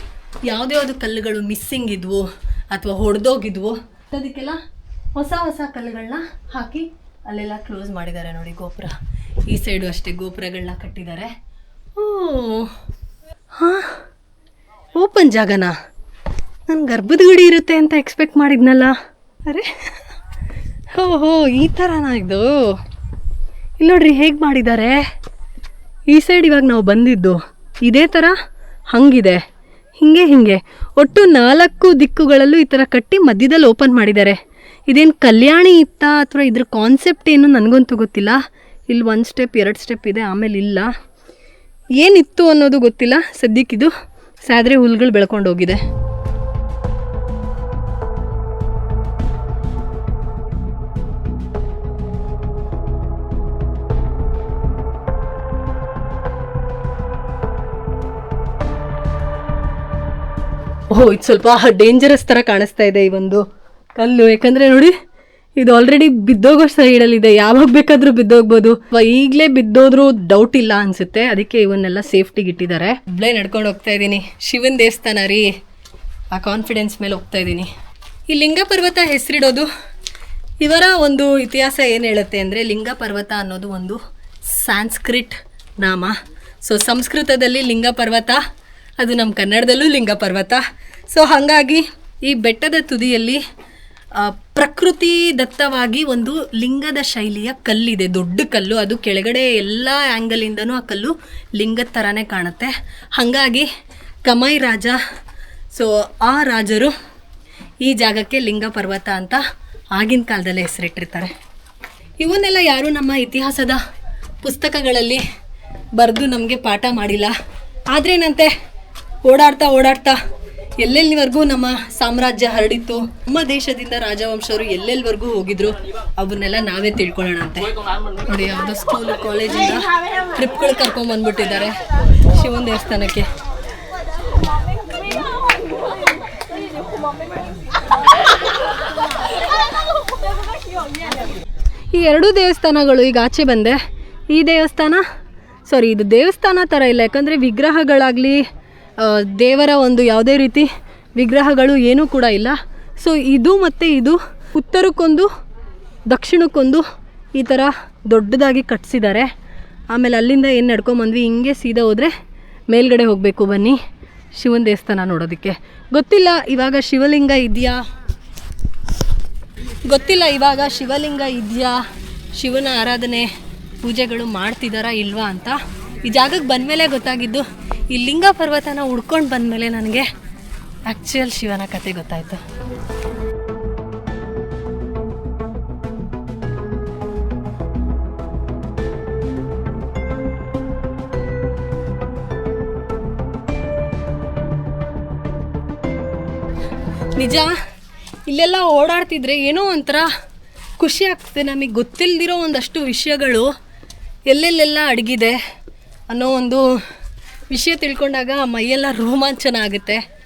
ಯಾವುದ್ಯಾವುದು ಕಲ್ಲುಗಳು ಮಿಸ್ಸಿಂಗ್ ಇದ್ವು, ಅಥವಾ ಹೊಡೆದೋಗಿದ್ವು ಅದಕ್ಕೆಲ್ಲ ಹೊಸ ಹೊಸ ಕಲ್ಲುಗಳನ್ನ ಹಾಕಿ ಅಲ್ಲೆಲ್ಲ ಕ್ಲೋಸ್ ಮಾಡಿದ್ದಾರೆ ನೋಡಿ ಗೋಪುರ. ಈ ಸೈಡು ಅಷ್ಟೇ ಗೋಪುರಗಳನ್ನ ಕಟ್ಟಿದ್ದಾರೆ. ಓ ಹಾಂ? ಓಪನ್ ಜಾಗನಾ? ನಾನು ಗರ್ಭದ ಗುಡಿ ಇರುತ್ತೆ ಅಂತ ಎಕ್ಸ್ಪೆಕ್ಟ್ ಮಾಡಿದ್ನಲ್ಲ. ಅರೆ. ಹೋ ಹೋ ಈ ಥರನಾ ಇದು? ಇಲ್ಲಿ ನೋಡ್ರಿ ಹೇಗೆ ಮಾಡಿದ್ದಾರೆ? ಈ ಸೈಡ್ ಇವಾಗ ನಾವು ಬಂದಿದ್ದು ಇದೇ ಥರ ಹಂಗಿದೆ. ಹಿಂಗೆ ಹಿಂಗೆ. ಒಟ್ಟು ನಾಲ್ಕು ದಿಕ್ಕುಗಳಲ್ಲೂ ಈ ಥರ ಕಟ್ಟಿ ಮಧ್ಯದಲ್ಲಿ ಓಪನ್ ಮಾಡಿದ್ದಾರೆ. ಇದೇನು ಕಲ್ಯಾಣಿ ಇತ್ತಾ ಅಥವಾ ಇದ್ರ ಕಾನ್ಸೆಪ್ಟ್ ಏನು ನನಗಂತೂ ಗೊತ್ತಿಲ್ಲ. ಇಲ್ಲಿ ಒಂದು ಸ್ಟೆಪ್ ಎರಡು ಸ್ಟೆಪ್ ಇದೆ, ಆಮೇಲೆ ಇಲ್ಲ. ಏನಿತ್ತು ಅನ್ನೋದು ಗೊತ್ತಿಲ್ಲ. ಸದ್ಯಕ್ಕಿದು ಸಾದ್ರೆ ಹುಲ್ಗಳು ಬೆಳ್ಕೊಂಡು ಹೋಗಿದೆ. ಓಹ್, ಇದು ಸ್ವಲ್ಪ ಡೇಂಜರಸ್ ಥರ ಕಾಣಿಸ್ತಾ ಇದೆ ಈ ಒಂದು ಕಲ್ಲು, ಯಾಕಂದರೆ ನೋಡಿ, ಇದು ಆಲ್ರೆಡಿ ಬಿದ್ದೋಗೋ ಸೈಡಲ್ಲಿದೆ. ಯಾವಾಗ ಬೇಕಾದರೂ ಬಿದ್ದೋಗ್ಬೋದು. ಈಗಲೇ ಬಿದ್ದೋದ್ರೂ ಡೌಟ್ ಇಲ್ಲ ಅನ್ಸುತ್ತೆ. ಅದಕ್ಕೆ ಇವನ್ನೆಲ್ಲ ಸೇಫ್ಟಿಗೆ ಇಟ್ಟಿದ್ದಾರೆ. ಬ್ಲೇ ನಡ್ಕೊಂಡು ಹೋಗ್ತಾ ಇದ್ದೀನಿ. ಶಿವನ ದೇವಸ್ಥಾನ ರೀ. ಆ ಕಾನ್ಫಿಡೆನ್ಸ್ ಮೇಲೆ ಹೋಗ್ತಾ ಇದ್ದೀನಿ. ಈ ಲಿಂಗ ಪರ್ವತ ಹೆಸರಿಡೋದು, ಇವರ ಒಂದು ಇತಿಹಾಸ ಏನು ಹೇಳುತ್ತೆ ಅಂದರೆ ಲಿಂಗ ಪರ್ವತ ಅನ್ನೋದು ಒಂದು ಸಾಂಸ್ಕ್ರಿಟ್ ನಾಮ. ಸೊ ಸಂಸ್ಕೃತದಲ್ಲಿ ಲಿಂಗ ಪರ್ವತ ಅದು ನಮ್ಮ ಕನ್ನಡದಲ್ಲೂ ಲಿಂಗ ಪರ್ವತ ಸೊ ಹಾಗಾಗಿ ಈ ಬೆಟ್ಟದ ತುದಿಯಲ್ಲಿ ಪ್ರಕೃತಿ ದತ್ತವಾಗಿ ಒಂದು ಲಿಂಗದ ಶೈಲಿಯ ಕಲ್ಲಿದೆ, ದೊಡ್ಡ ಕಲ್ಲು. ಅದು ಕೆಳಗಡೆ ಎಲ್ಲ ಆ್ಯಂಗಲಿಂದನೂ ಆ ಕಲ್ಲು ಲಿಂಗದ ಥರನೇ ಕಾಣುತ್ತೆ. ಹಾಗಾಗಿ ಕಮೈ ರಾಜ ಸೊ ಆ ರಾಜರು ಈ ಜಾಗಕ್ಕೆ ಲಿಂಗ ಪರ್ವತ ಅಂತ ಆಗಿನ ಕಾಲದಲ್ಲೇ ಹೆಸರಿಟ್ಟಿರ್ತಾರೆ. ಇವನ್ನೆಲ್ಲ ಯಾರು ನಮ್ಮ ಇತಿಹಾಸದ ಪುಸ್ತಕಗಳಲ್ಲಿ ಬರೆದು ನಮಗೆ ಪಾಠ ಮಾಡಿಲ್ಲ. ಆದ್ರೇನಂತೆ? ಓಡಾಡ್ತಾ ಓಡಾಡ್ತಾ ಎಲ್ಲೆಲ್ಲಿವರೆಗೂ ನಮ್ಮ ಸಾಮ್ರಾಜ್ಯ ಹರಡಿತ್ತು, ನಮ್ಮ ದೇಶದಿಂದ ರಾಜವಂಶವರು ಎಲ್ಲೆಲ್ಲಿವರೆಗೂ ಹೋಗಿದ್ರು ಅವನ್ನೆಲ್ಲ ನಾವೇ ತಿಳ್ಕೊಳ್ಳೋಣ ಅಂತೆ. ನೋಡಿ, ಯಾವುದೋ ಸ್ಕೂಲು ಕಾಲೇಜಿಂದ ಟ್ರಿಪ್ಗಳು ಕರ್ಕೊಂಡ್ ಬಂದ್ಬಿಟ್ಟಿದ್ದಾರೆ ಶಿವನ ದೇವಸ್ಥಾನಕ್ಕೆ. ಈ ಎರಡೂ ದೇವಸ್ಥಾನಗಳು ಈಗ ಆಚೆ ಬಂದೆ. ಈ ದೇವಸ್ಥಾನ ಸಾರಿ ಇದು ದೇವಸ್ಥಾನ ಥರ ಇಲ್ಲ, ಯಾಕಂದರೆ ವಿಗ್ರಹಗಳಾಗಲಿ ದೇವರ ಒಂದು ಯಾವುದೇ ರೀತಿ ವಿಗ್ರಹಗಳು ಏನೂ ಕೂಡ ಇಲ್ಲ. ಸೊ ಇದು ಮತ್ತು ಇದು ಉತ್ತರಕ್ಕೊಂದು, ದಕ್ಷಿಣಕ್ಕೊಂದು ಈ ಥರ ದೊಡ್ಡದಾಗಿ ಕಟ್ಸಿದ್ದಾರೆ. ಆಮೇಲೆ ಅಲ್ಲಿಂದ ಏನು ನಡ್ಕೊಂಬಂದ್ವಿ ಹಿಂಗೆ ಸೀದಾ ಹೋದರೆ ಮೇಲ್ಗಡೆ ಹೋಗಬೇಕು ಬನ್ನಿ ಶಿವನ ದೇವಸ್ಥಾನ ನೋಡೋದಕ್ಕೆ. ಗೊತ್ತಿಲ್ಲ ಇವಾಗ ಶಿವಲಿಂಗ ಇದೆಯಾ? ಗೊತ್ತಿಲ್ಲ ಇವಾಗ ಶಿವಲಿಂಗ ಇದೆಯಾ? ಶಿವನ ಆರಾಧನೆ ಪೂಜೆಗಳು ಮಾಡ್ತಿದ್ದಾರಾ ಇಲ್ವಾ ಅಂತ. ಈ ಜಾಗಕ್ಕೆ ಬಂದಮೇಲೆ ಗೊತ್ತಾಗಿದ್ದು ಈ ಲಿಂಗ ಪರ್ವತನ ಬಂದ ಮೇಲೆ ನನಗೆ ಆ್ಯಕ್ಚುಯಲ್ ಶಿವನ ಕತೆ ಗೊತ್ತಾಯಿತು. ನಿಜ, ಇಲ್ಲೆಲ್ಲ ಓಡಾಡ್ತಿದ್ರೆ ಏನೋ ಒಂಥರ ಖುಷಿ ಆಗ್ತದೆ ನಮಗೆ ಗೊತ್ತಿಲ್ಲದಿರೋ ಒಂದಷ್ಟು ವಿಷಯಗಳು ಎಲ್ಲೆಲ್ಲೆಲ್ಲ ಅಡಗಿದೆ ಅನ್ನೋ ಒಂದು ವಿಷಯ ತಿಳ್ಕೊಂಡಾಗ ಮೈಯೆಲ್ಲ ರೋಮಾಂಚನ ಆಗುತ್ತೆ.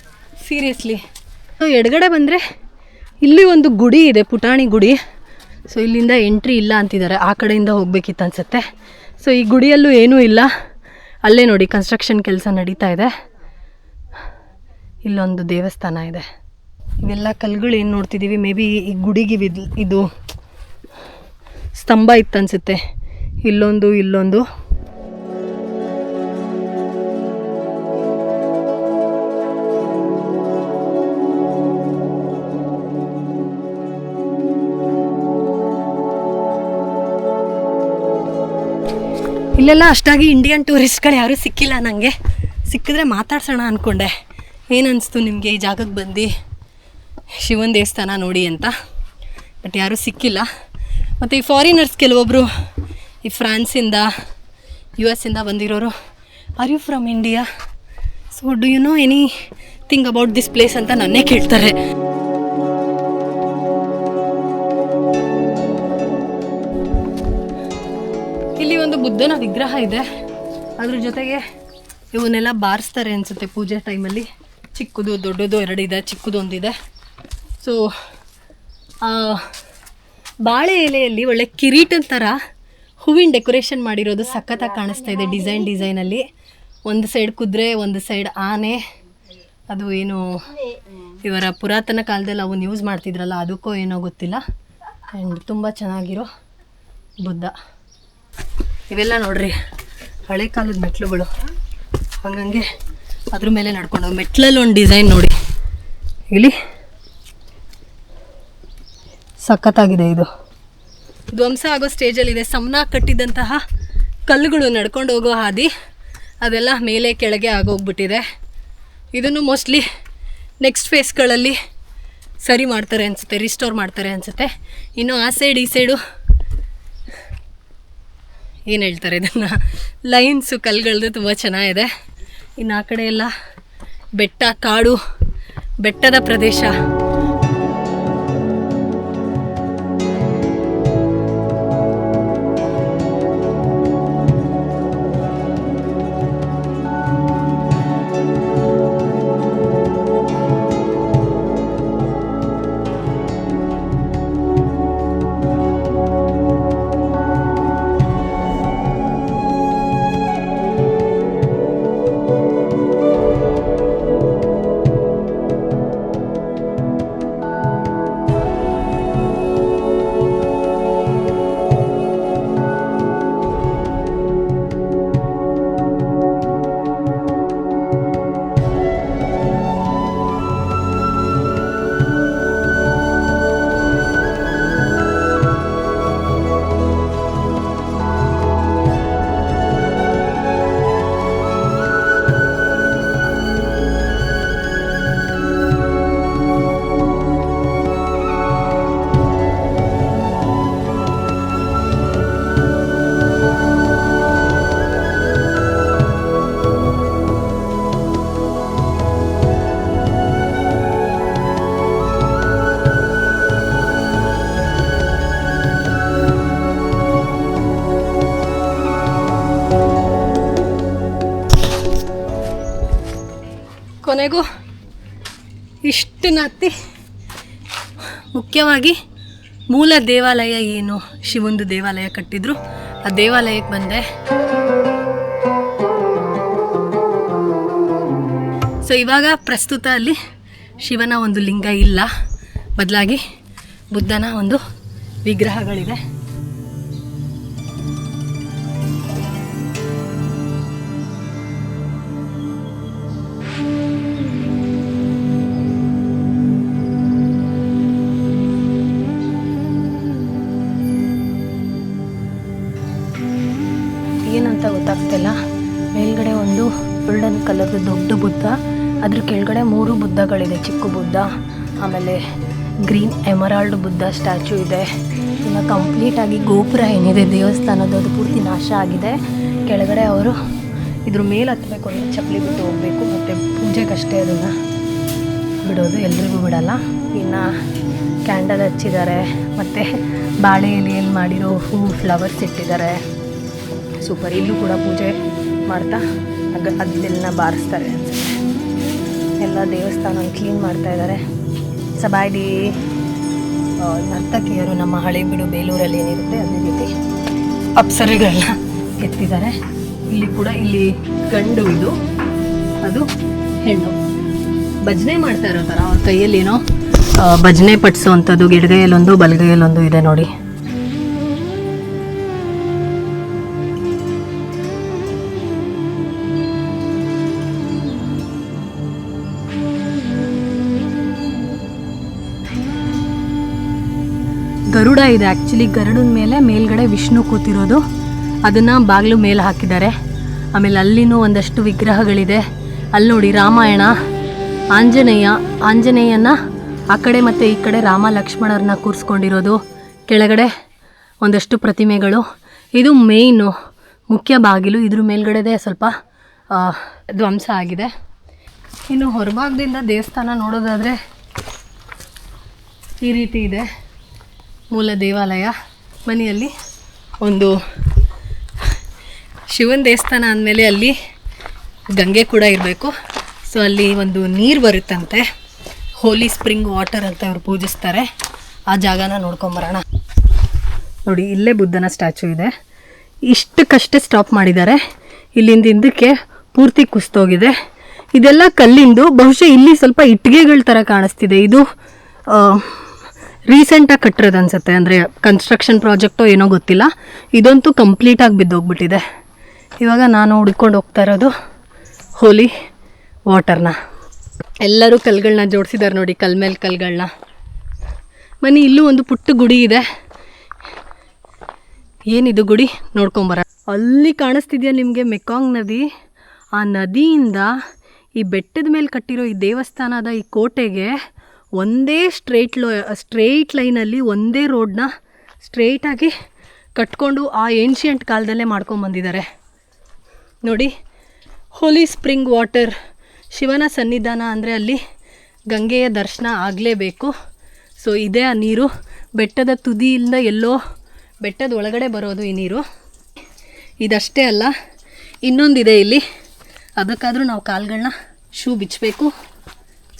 ಸೀರಿಯಸ್ಲಿ ಸೊ ಎಡಗಡೆ ಬಂದರೆ ಇಲ್ಲಿ ಒಂದು ಗುಡಿ ಇದೆ, ಪುಟಾಣಿ ಗುಡಿ. ಸೊ ಇಲ್ಲಿಂದ ಎಂಟ್ರಿ ಇಲ್ಲ ಅಂತಿದ್ದಾರೆ. ಆ ಕಡೆಯಿಂದ ಹೋಗ್ಬೇಕಿತ್ತು ಅನಿಸುತ್ತೆ. ಸೊ ಈ ಗುಡಿಯಲ್ಲೂ ಏನೂ ಇಲ್ಲ. ಅಲ್ಲೇ ನೋಡಿ ಕನ್ಸ್ಟ್ರಕ್ಷನ್ ಕೆಲಸ ನಡೀತಾ ಇದೆ. ಇಲ್ಲೊಂದು ದೇವಸ್ಥಾನ ಇದೆ. ಇವೆಲ್ಲ ಕಲ್ಗಳು ಏನು ನೋಡ್ತಿದ್ದೀವಿ ಮೇ ಬಿ ಈ ಗುಡಿಗೆ ಇದ್- ಇದು ಸ್ತಂಭ ಇತ್ತು ಅನಿಸುತ್ತೆ ಇಲ್ಲೊಂದು ಇಲ್ಲೊಂದು. ಇಲ್ಲೆಲ್ಲ ಅಷ್ಟಾಗಿ ಇಂಡಿಯನ್ ಟೂರಿಸ್ಟ್ಗಳು ಯಾರೂ ಸಿಕ್ಕಿಲ್ಲ ನನಗೆ ಸಿಕ್ಕಿದ್ರೆ ಮಾತಾಡ್ಸೋಣ ಅಂದ್ಕೊಂಡೆ ಏನನ್ನಿಸ್ತು ನಿಮಗೆ ಈ ಜಾಗಕ್ಕೆ ಬಂದು? ಶಿವನ ದೇವಸ್ಥಾನ ನೋಡಿ ಅಂತ. ಬಟ್ ಯಾರೂ ಸಿಕ್ಕಿಲ್ಲ. ಮತ್ತು ಈ ಫಾರಿನರ್ಸ್ ಕೆಲವೊಬ್ಬರು ಈ ಫ್ರಾನ್ಸಿಂದ ಯು ಇಂದ ಬಂದಿರೋರು are you from India so do you know anything about this place ಅಂತ ನನ್ನೇ ಕೇಳ್ತಾರೆ. ಬುದ್ಧನ ವಿಗ್ರಹ ಇದೆ. ಅದ್ರ ಜೊತೆಗೆ ಇವನ್ನೆಲ್ಲ ಬಾರಿಸ್ತಾರೆ ಅನಿಸುತ್ತೆ ಪೂಜೆ ಟೈಮಲ್ಲಿ. ಚಿಕ್ಕದು, ದೊಡ್ಡದು ಎರಡಿದೆ, ಚಿಕ್ಕದು ಒಂದಿದೆ. ಸೊ ಬಾಳೆ ಎಲೆಯಲ್ಲಿ ಒಳ್ಳೆ ಕಿರೀಟದ ಥರ ಹೂವಿನ ಡೆಕೋರೇಷನ್ ಮಾಡಿರೋದು ಸಖತ್ತಾಗಿ ಕಾಣಿಸ್ತಾ ಇದೆ ಡಿಸೈನ್ ಡಿಸೈನಲ್ಲಿ. ಒಂದು ಸೈಡ್ ಕುದುರೆ, ಒಂದು ಸೈಡ್ ಆನೆ. ಅದು ಏನು ಇವರ ಪುರಾತನ ಕಾಲದಲ್ಲಿ ಅವನ್ನ ಯೂಸ್ ಮಾಡ್ತಿದ್ರಲ್ಲ, ಅದಕ್ಕೂ ಏನೋ ಗೊತ್ತಿಲ್ಲ. ಆ್ಯಂಡ್ ತುಂಬ ಚೆನ್ನಾಗಿರೋ ಬುದ್ಧ. ಇವೆಲ್ಲ ನೋಡ್ರಿ, ಹಳೆ ಕಾಲದ ಮೆಟ್ಲುಗಳು. ಹಂಗಂಗೆ ಅದ್ರ ಮೇಲೆ ನಡ್ಕೊಂಡು, ಮೆಟ್ಲಲ್ಲಿ ಒಂದು ಡಿಸೈನ್ ನೋಡಿ. ಇಲ್ಲಿ ಸಖತ್ತಾಗಿದೆ ಇದು. ಧ್ವಂಸ ಆಗೋ ಸ್ಟೇಜಲ್ಲಿದೆ. ಸಮನ ಕಟ್ಟಿದಂತಹ ಕಲ್ಲುಗಳು ನಡ್ಕೊಂಡು ಹೋಗೋ ಹಾದಿ, ಅದೆಲ್ಲ ಮೇಲೆ ಕೆಳಗೆ ಆಗೋಗ್ಬಿಟ್ಟಿದೆ. ಇದನ್ನು ಮೋಸ್ಟ್ಲಿ ನೆಕ್ಸ್ಟ್ ಫೇಸ್ಗಳಲ್ಲಿ ಸರಿ ಮಾಡ್ತಾರೆ ಅನಿಸುತ್ತೆ ರಿಸ್ಟೋರ್ ಮಾಡ್ತಾರೆ ಅನಿಸುತ್ತೆ. ಇನ್ನು ಆ ಸೈಡ್ ಈ ಸೈಡು ಏನು ಹೇಳ್ತಾರೆ ಇದನ್ನು? ಲೈನ್ಸು ಕಲ್ಗಳದ್ದು ತುಂಬ ಚೆನ್ನಾಗಿದೆ. ಇನ್ನು ಆ ಕಡೆ ಎಲ್ಲ ಬೆಟ್ಟ, ಕಾಡು, ಬೆಟ್ಟದ ಪ್ರದೇಶ. ಮುಖ್ಯವಾಗಿ ಮೂಲ ದೇವಾಲಯ ಏನು? ಶಿವಂದು ದೇವಾಲಯ ಕಟ್ಟಿದ್ರು. ಆ ದೇವಾಲಯಕ್ಕೆ ಬಂದೆ. ಸೊ ಇವಾಗ ಪ್ರಸ್ತುತ ಅಲ್ಲಿ ಶಿವನ ಒಂದು ಲಿಂಗ ಇಲ್ಲ. ಬದಲಾಗಿ ಬುದ್ಧನ ಒಂದು ವಿಗ್ರಹಗಳಿದೆ ಚಿಕ್ಕ ಬುದ್ಧ ಆಮೇಲೆ ಗ್ರೀನ್ ಎಮರಾಲ್ಡ್ ಬುದ್ಧ ಸ್ಟ್ಯಾಚು ಇದೆ. ಇನ್ನು ಕಂಪ್ಲೀಟಾಗಿ ಗೋಪುರ ಏನಿದೆ ದೇವಸ್ಥಾನದ ಅದು ಪೂರ್ತಿ ನಾಶ ಆಗಿದೆ. ಕೆಳಗಡೆ ಅವರು ಇದ್ರ ಮೇಲೆ ಹತ್ತಬೇಕು ಅಂದರೆ ಚಪ್ಪಲಿ ಬಿಟ್ಟು ಹೋಗಬೇಕು, ಮತ್ತು ಪೂಜೆಗಷ್ಟೇ ಅದನ್ನು ಬಿಡೋದು ಎಲ್ರಿಗೂ ಬಿಡಲ್ಲ. ಇನ್ನು ಕ್ಯಾಂಡಲ್ ಹಚ್ಚಿದ್ದಾರೆ, ಮತ್ತು ಬಾಳೆ ಎಲೆಯಲ್ಲಿ ಮಾಡಿರೋ ಹೂ ಫ್ಲವರ್ಸ್ ಇಟ್ಟಿದ್ದಾರೆ. ಸೂಪರ್ ಇಲ್ಲೂ ಕೂಡ ಪೂಜೆ ಮಾಡ್ತಾ ಅದೆಲ್ಲ ಬಾರಿಸ್ತಾರೆ. ಅನ್ಸುತ್ತೆ ಎಲ್ಲ ದೇವಸ್ಥಾನ ಕ್ಲೀನ್ ಮಾಡ್ತಾ ಇದ್ದಾರೆ ಸಬಾಯಿ ನರ್ತಕಿಯರು ನಮ್ಮ ಹಳೆಬೀಡು ಬೇಲೂರಲ್ಲಿ ಏನಿರುತ್ತೆ ಅದೇ ರೀತಿ ಅಪ್ಸರೆಗಳನ್ನ ಎತ್ತಿದ್ದಾರೆ. ಇಲ್ಲಿ ಕೂಡ ಇಲ್ಲಿ ಗಂಡು ಇದು, ಅದು ಹೆಣ್ಣು. ಭಜನೆ ಮಾಡ್ತಾ ಇರೋ ಥರ ಅವ್ರ ಕೈಯಲ್ಲಿ ಏನೋ ಭಜನೆ ಪಡಿಸೋ ಅಂಥದ್ದು ಎಡಗೈಯಲ್ಲೊಂದು ಬಲಗೈಯಲ್ಲೊಂದು ಇದೆ ನೋಡಿ. ಇದೆ. ಆ್ಯಕ್ಚುಲಿ ಗರುಡನ ಮೇಲೆ ಮೇಲ್ಗಡೆ ವಿಷ್ಣು ಕೂತಿರೋದು. ಅದನ್ನು ಬಾಗಿಲು ಮೇಲೆ ಹಾಕಿದ್ದಾರೆ. ಆಮೇಲೆ ಅಲ್ಲಿನೂ ಒಂದಷ್ಟು ವಿಗ್ರಹಗಳಿದೆ. ಅಲ್ಲಿ ನೋಡಿ ರಾಮಾಯಣ, ಆಂಜನೇಯ, ಆಂಜನೇಯನ ಆ ಕಡೆ ಮತ್ತು ಈ ಕಡೆ ರಾಮ ಲಕ್ಷ್ಮಣರನ್ನ ಕೂರಿಸ್ಕೊಂಡಿರೋದು. ಕೆಳಗಡೆ ಒಂದಷ್ಟು ಪ್ರತಿಮೆಗಳು. ಇದು ಮೇಯ್ನು. ಮುಖ್ಯ ಬಾಗಿಲು. ಇದ್ರ ಮೇಲ್ಗಡೆದೇ ಸ್ವಲ್ಪ ಧ್ವಂಸ ಆಗಿದೆ. ಇನ್ನು ಹೊರಭಾಗದಿಂದ ದೇವಸ್ಥಾನ ನೋಡೋದಾದರೆ ಈ ರೀತಿ ಇದೆ. ಮೂಲ ದೇವಾಲಯ ಮನೆಯಲ್ಲಿ ಒಂದು ಶಿವನ ದೇವಸ್ಥಾನ ಅಂದಮೇಲೆ ಅಲ್ಲಿ ಗಂಗೆ ಕೂಡ ಇರಬೇಕು. ಸೊ ಅಲ್ಲಿ ಒಂದು ನೀರು ಬರುತ್ತಂತೆ. ಹೋಲಿ ಸ್ಪ್ರಿಂಗ್ ವಾಟರ್ ಅಂತ ಇವರು ಪೂಜಿಸ್ತಾರೆ. ಆ ಜಾಗನ ನೋಡ್ಕೊಂಬರೋಣ ನೋಡಿ, ಇಲ್ಲೇ ಬುದ್ಧನ ಸ್ಟ್ಯಾಚು ಇದೆ. ಇಷ್ಟಕ್ಕಷ್ಟೇ ಸ್ಟಾಪ್ ಮಾಡಿದ್ದಾರೆ. ಇಲ್ಲಿಂದ ಹಿಂದಕ್ಕೆ ಪೂರ್ತಿ ಕುಸ್ತೋಗಿದೆ ಇದೆಲ್ಲ ಕಲ್ಲಿಂದು, ಬಹುಶಃ ಇಲ್ಲಿ ಸ್ವಲ್ಪ ಇಟ್ಟಿಗೆಗಳ ಥರ ಕಾಣಿಸ್ತಿದೆ. ಇದು ರೀಸೆಂಟಾಗಿ ಕಟ್ಟಿರೋದು ಅನ್ಸುತ್ತೆ. ಅಂದರೆ ಕನ್ಸ್ಟ್ರಕ್ಷನ್ ಪ್ರಾಜೆಕ್ಟೋ ಏನೋ ಗೊತ್ತಿಲ್ಲ. ಇದಂತೂ ಕಂಪ್ಲೀಟಾಗಿ ಬಿದ್ದೋಗ್ಬಿಟ್ಟಿದೆ. ಇವಾಗ ನಾನು ಹುಡ್ಕೊಂಡು ಹೋಗ್ತಾ ಇರೋದು ಹೋಲಿ ವಾಟರ್ನ ಎಲ್ಲರೂ ಕಲ್ಗಳನ್ನ ಜೋಡಿಸಿದ್ದಾರೆ ನೋಡಿ, ಕಲ್ ಮೇಲೆ ಕಲ್ಗಳನ್ನ ಮನೆ ಇಲ್ಲೂ ಒಂದು ಪುಟ್ಟ ಗುಡಿ ಇದೆ. ಏನಿದು ಗುಡಿ? ನೋಡ್ಕೊಂಬರ ಅಲ್ಲಿ ಕಾಣಿಸ್ತಿದ್ಯಾ ನಿಮಗೆ ಮೆಕಾಂಗ್ ನದಿ? ಆ ನದಿಯಿಂದ ಈ ಬೆಟ್ಟದ ಮೇಲೆ ಕಟ್ಟಿರೋ ಈ ದೇವಸ್ಥಾನದ ಈ ಕೋಟೆಗೆ ಒಂದೇ ಸ್ಟ್ರೇಟ್ ಲೋ ಸ್ಟ್ರೇಟ್ ಲೈನಲ್ಲಿ ಒಂದೇ ರೋಡ್ನ ಸ್ಟ್ರೇಟಾಗಿ ಕಟ್ಕೊಂಡು ಆ ಏನ್ಷಿಯಂಟ್ ಕಾಲದಲ್ಲೇ ಮಾಡ್ಕೊಂಬಂದಿದ್ದಾರೆ ನೋಡಿ ಹೋಲಿ ಸ್ಪ್ರಿಂಗ್ ವಾಟರ್ ಶಿವನ ಸನ್ನಿಧಾನ ಅಂದರೆ ಅಲ್ಲಿ ಗಂಗೆಯ ದರ್ಶನ ಆಗಲೇಬೇಕು. ಸೊ ಇದೇ ಆ ನೀರು. ಬೆಟ್ಟದ ತುದಿಯಿಂದ ಎಲ್ಲೋ ಬೆಟ್ಟದ ಒಳಗಡೆ ಬರೋದು ಈ ನೀರು. ಇದಷ್ಟೇ ಅಲ್ಲ, ಇನ್ನೊಂದಿದೆ ಇಲ್ಲಿ. ಅದಕ್ಕಾದರೂ ನಾವು ಕಾಲುಗಳನ್ನ ಶೂ ಬಿಚ್ಚಬೇಕು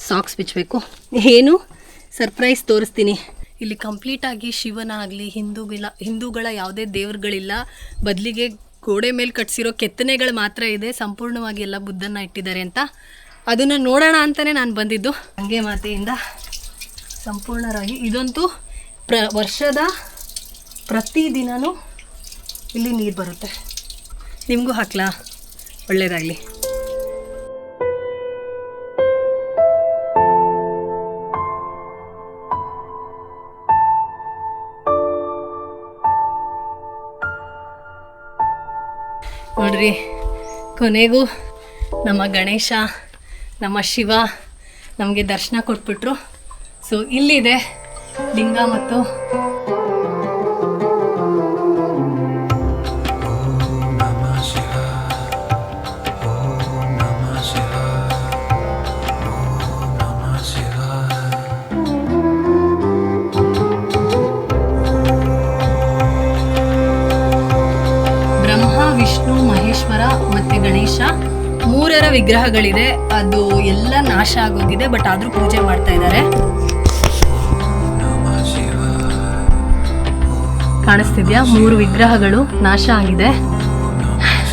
ಸಾಕ್ಸ್ ಬಿಚ್ಚಬೇಕು. ಏನು? ಸರ್ಪ್ರೈಸ್ ತೋರಿಸ್ತೀನಿ. ಇಲ್ಲಿ ಕಂಪ್ಲೀಟಾಗಿ ಶಿವನ ಆಗಲಿ, ಹಿಂದೂಗಳ ಹಿಂದೂಗಳ ಯಾವುದೇ ದೇವರುಗಳಿಲ್ಲ. ಬದಲಿಗೆ ಗೋಡೆ ಮೇಲೆ ಕಟ್ಸಿರೋ ಕೆತ್ತನೆಗಳು ಮಾತ್ರ ಇದೆ. ಸಂಪೂರ್ಣವಾಗಿ ಎಲ್ಲ ಬುದ್ಧನ ಇಟ್ಟಿದ್ದಾರೆ ಅಂತ. ಅದನ್ನು ನೋಡೋಣ ಅಂತಲೇ ನಾನು ಬಂದಿದ್ದು. ಹಂಗೆ ಮಾತೆಯಿಂದ ಸಂಪೂರ್ಣರಾಗಿ. ಇದಂತೂ ಪ್ರ, ವರ್ಷದ ಪ್ರತಿದಿನವೂ ಇಲ್ಲಿ ನೀರು ಬರುತ್ತೆ. ನಿಮಗೂ ಹಾಕ್ಲಾ? ಒಳ್ಳೆಯದಾಗಲಿ ನೋಡ್ರಿ. ಕೊನೆಗೂ ನಮ್ಮ ಗಣೇಶ ನಮ್ಮ ಶಿವ ನಮಗೆ ದರ್ಶನ ಕೊಟ್ಬಿಟ್ರು. ಸೊ ಇಲ್ಲಿದೆ ಲಿಂಗ ಮತ್ತು ಗಣೇಶ. ಮೂರರ ವಿಗ್ರಹಗಳಿದೆ. ಅದು ಎಲ್ಲ ನಾಶ ಆಗೋಗಿದೆ, ಬಟ್ ಆದರೂ ಪೂಜೆ ಮಾಡ್ತಾ ಇದ್ದಾರೆ. ಕಾಣಿಸ್ತಿದ್ಯಾ? ಮೂರು ವಿಗ್ರಹಗಳು ನಾಶ ಆಗಿದೆ.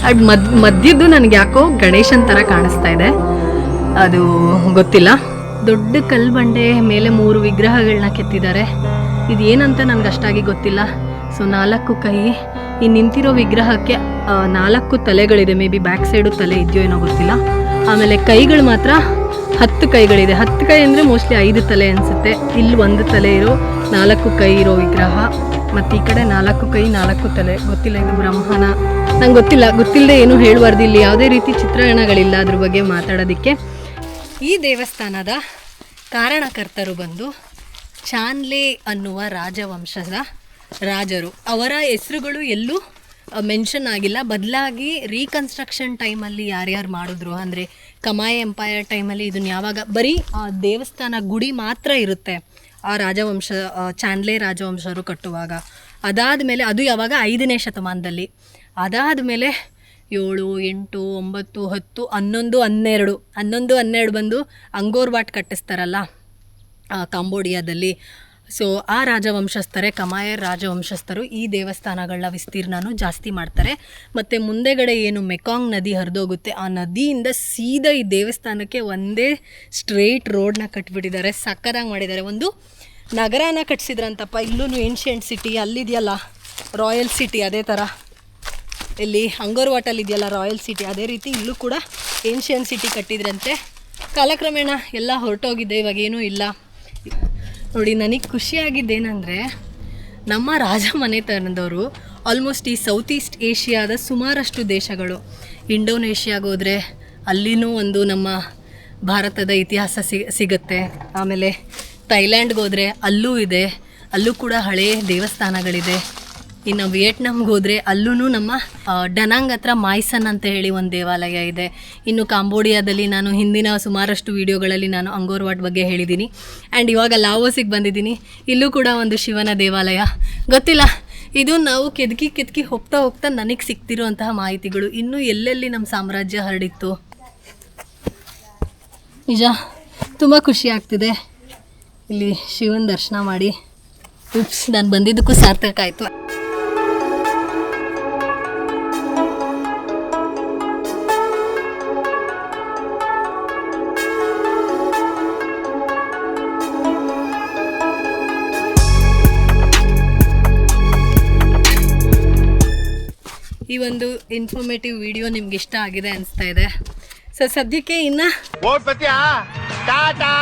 ಅದ್ ಮದ್, ಮಧ್ಯದ್ದು ನನಗೆ ಯಾಕೋ ಗಣೇಶನ್ ಥರ ಕಾಣಿಸ್ತಾ ಇದೆ. ಅದು ಗೊತ್ತಿಲ್ಲ. ದೊಡ್ಡ ಕಲ್ಬಂಡೆ ಮೇಲೆ ಮೂರು ವಿಗ್ರಹಗಳನ್ನ ಕೆತ್ತಿದ್ದಾರೆ. ಇದು ಏನಂತ ನನಗೆ ಅಷ್ಟಾಗಿ ಗೊತ್ತಿಲ್ಲ. ಸೊ ನಾಲ್ಕು ಕೈ. ಈ ನಿಂತಿರೋ ವಿಗ್ರಹಕ್ಕೆ ನಾಲ್ಕು ತಲೆಗಳಿದೆ. ಮೇ ಬಿ ಬ್ಯಾಕ್ ಸೈಡು ತಲೆ ಇದೆಯೋ ಏನೋ ಗೊತ್ತಿಲ್ಲ. ಆಮೇಲೆ ಕೈಗಳು ಮಾತ್ರ ಹತ್ತು ಕೈಗಳಿದೆ. ಹತ್ತು ಕೈ ಅಂದರೆ ಮೋಸ್ಟ್ಲಿ ಐದು ತಲೆ ಅನಿಸುತ್ತೆ. ಇಲ್ಲಿ ಒಂದು ತಲೆ ಇರೋ, ನಾಲ್ಕು ಕೈ ಇರೋ ವಿಗ್ರಹ. ಮತ್ತು ಈ ಕಡೆ ನಾಲ್ಕು ಕೈ, ನಾಲ್ಕು ತಲೆ. ಗೊತ್ತಿಲ್ಲ ಇದು ಬ್ರಹ್ಮನ. ನಂಗೆ ಗೊತ್ತಿಲ್ಲ. ಗೊತ್ತಿಲ್ಲದೆ ಏನು ಹೇಳಬಾರ್ದು. ಇಲ್ಲಿ ಯಾವುದೇ ರೀತಿ ಚಿತ್ರಣಗಳಿಲ್ಲ ಅದ್ರ ಬಗ್ಗೆ ಮಾತಾಡೋದಕ್ಕೆ. ಈ ದೇವಸ್ಥಾನದ ಕಾರಣಕರ್ತರು ಬಂದು ಚಾನ್ಲೆ ಅನ್ನುವ ರಾಜವಂಶದ ರಾಜರು. ಅವರ ಹೆಸರುಗಳು ಎಲ್ಲೂ ಮೆನ್ಷನ್ ಆಗಿಲ್ಲ. ಬದಲಾಗಿ ರೀಕನ್ಸ್ಟ್ರಕ್ಷನ್ ಟೈಮಲ್ಲಿ ಯಾರ್ಯಾರು ಮಾಡಿದ್ರು? ಅಂದರೆ, ಕಮಾಯ ಎಂಪೈರ್ ಟೈಮಲ್ಲಿ ಇದನ್ನ ಯಾವಾಗ, ಬರೀ ದೇವಸ್ಥಾನ ಗುಡಿ ಮಾತ್ರ ಇರುತ್ತೆ, ಆ ರಾಜವಂಶ ಚಾಂದ್ಲೆ ರಾಜವಂಶರು ಕಟ್ಟುವಾಗ. ಅದಾದ ಮೇಲೆ ಅದು ಯಾವಾಗ? ಐದನೇ ಶತಮಾನದಲ್ಲಿ. ಅದಾದ ಮೇಲೆ ಏಳು, ಎಂಟು, ಒಂಬತ್ತು, ಹತ್ತು, ಹನ್ನೊಂದು, ಹನ್ನೆರಡು. ಹನ್ನೊಂದು, ಹನ್ನೆರಡು ಬಂದು ಅಂಗೋರ್ವಾಟ್ ಕಟ್ಟಿಸ್ತಾರಲ್ಲ ಕಾಂಬೋಡಿಯಾದಲ್ಲಿ. ಸೊ ಆ ರಾಜವಂಶಸ್ಥರೇ, ಕಮಾಯರ್ ರಾಜವಂಶಸ್ಥರು ಈ ದೇವಸ್ಥಾನಗಳ ವಿಸ್ತೀರ್ಣನೂ ಜಾಸ್ತಿ ಮಾಡ್ತಾರೆ. ಮತ್ತು ಮುಂದೆಗಡೆ ಏನು ಮೆಕಾಂಗ್ ನದಿ ಹರಿದೋಗುತ್ತೆ, ಆ ನದಿಯಿಂದ ಸೀದಾ ಈ ದೇವಸ್ಥಾನಕ್ಕೆ ಒಂದೇ ಸ್ಟ್ರೇಟ್ ರೋಡ್ನ ಕಟ್ಬಿಟ್ಟಿದ್ದಾರೆ, ಸಕ್ಕದಾಗಿ ಮಾಡಿದ್ದಾರೆ. ಒಂದು ನಗರನ ಕಟ್ಸಿದ್ರಂತಪ್ಪ ಇಲ್ಲೂ ಏನ್ಷಿಯಂಟ್ ಸಿಟಿ, ಅಲ್ಲಿದೆಯಲ್ಲ, ರಾಯಲ್ ಸಿಟಿ ಅದೇ ಥರ. ಇಲ್ಲಿ ವಾಟಲ್ ಇದೆಯಲ್ಲ ರಾಯಲ್ ಸಿಟಿ, ಅದೇ ರೀತಿ ಇಲ್ಲೂ ಕೂಡ ಏನ್ಷಿಯನ್ ಸಿಟಿ ಕಟ್ಟಿದ್ರಂತೆ. ಕಾಲಕ್ರಮೇಣ ಎಲ್ಲ ಹೊರಟೋಗಿದೆ, ಇವಾಗೇನೂ ಇಲ್ಲ. ನೋಡಿ, ನನಗೆ ಖುಷಿಯಾಗಿದ್ದೇನೆಂದರೆ ನಮ್ಮ ರಾಜ ಮನೆತನದವರು ಆಲ್ಮೋಸ್ಟ್ ಈ ಸೌತ್ ಈಸ್ಟ್ ಏಷ್ಯಾದ ಸುಮಾರಷ್ಟು ದೇಶಗಳು. ಇಂಡೋನೇಷ್ಯಾಗೋದ್ರೆ ಅಲ್ಲಿನೂ ಒಂದು ನಮ್ಮ ಭಾರತದ ಇತಿಹಾಸ ಸಿಗುತ್ತೆ. ಆಮೇಲೆ ಥೈಲ್ಯಾಂಡ್ಗೋದ್ರೆ ಅಲ್ಲೂ ಇದೆ. ಅಲ್ಲೂ ಕೂಡ ಹಳೆಯ ದೇವಸ್ಥಾನಗಳಿದೆ. ಇನ್ನು ವಿಯೆಟ್ನಾಮ್ಗೆ ಹೋದರೆ ಅಲ್ಲೂ ನಮ್ಮ ಡನಾಂಗ್ ಹತ್ರ ಮಾಯ್ಸನ್ ಅಂತ ಹೇಳಿ ಒಂದು ದೇವಾಲಯ ಇದೆ. ಇನ್ನು ಕಾಂಬೋಡಿಯಾದಲ್ಲಿ ನಾನು ಹಿಂದಿನ ಸುಮಾರಷ್ಟು ವಿಡಿಯೋಗಳಲ್ಲಿ ನಾನು ಅಂಗೋರ್ವಾಟ್ ಬಗ್ಗೆ ಹೇಳಿದ್ದೀನಿ ಆ್ಯಂಡ್ ಇವಾಗ ಲಾವೋಸಿಗೆ ಬಂದಿದ್ದೀನಿ ಇಲ್ಲೂ ಕೂಡ ಒಂದು ಶಿವನ ದೇವಾಲಯ. ಗೊತ್ತಿಲ್ಲ, ಇದು ನಾವು ಕೆದಕಿ ಕೆದಕಿ ಹೋಗ್ತಾ ಹೋಗ್ತಾ ನನಗೆ ಸಿಕ್ತಿರುವಂತಹ ಮಾಹಿತಿಗಳು. ಇನ್ನೂ ಎಲ್ಲೆಲ್ಲಿ ನಮ್ಮ ಸಾಮ್ರಾಜ್ಯ ಹರಡಿತ್ತು? ನಿಜ, ತುಂಬ ಖುಷಿ ಆಗ್ತಿದೆ. ಇಲ್ಲಿ ಶಿವನ ದರ್ಶನ ಮಾಡಿ. ಉಪ್ಸ್, ನಾನು ಬಂದಿದ್ದಕ್ಕೂ ಸಾರ್ಥಕ ಆಯಿತು. ಒಂದು ಇನ್ಫಾರ್ಮೇಟಿವ್ ವಿಡಿಯೋ ನಿಮ್ಗೆ ಇಷ್ಟ ಆಗಿದೆ ಅನಿಸ್ತಾ ಇದೆ. ಸೊ ಸದ್ಯಕ್ಕೆ ಇನ್ನ ಟಾಟಾ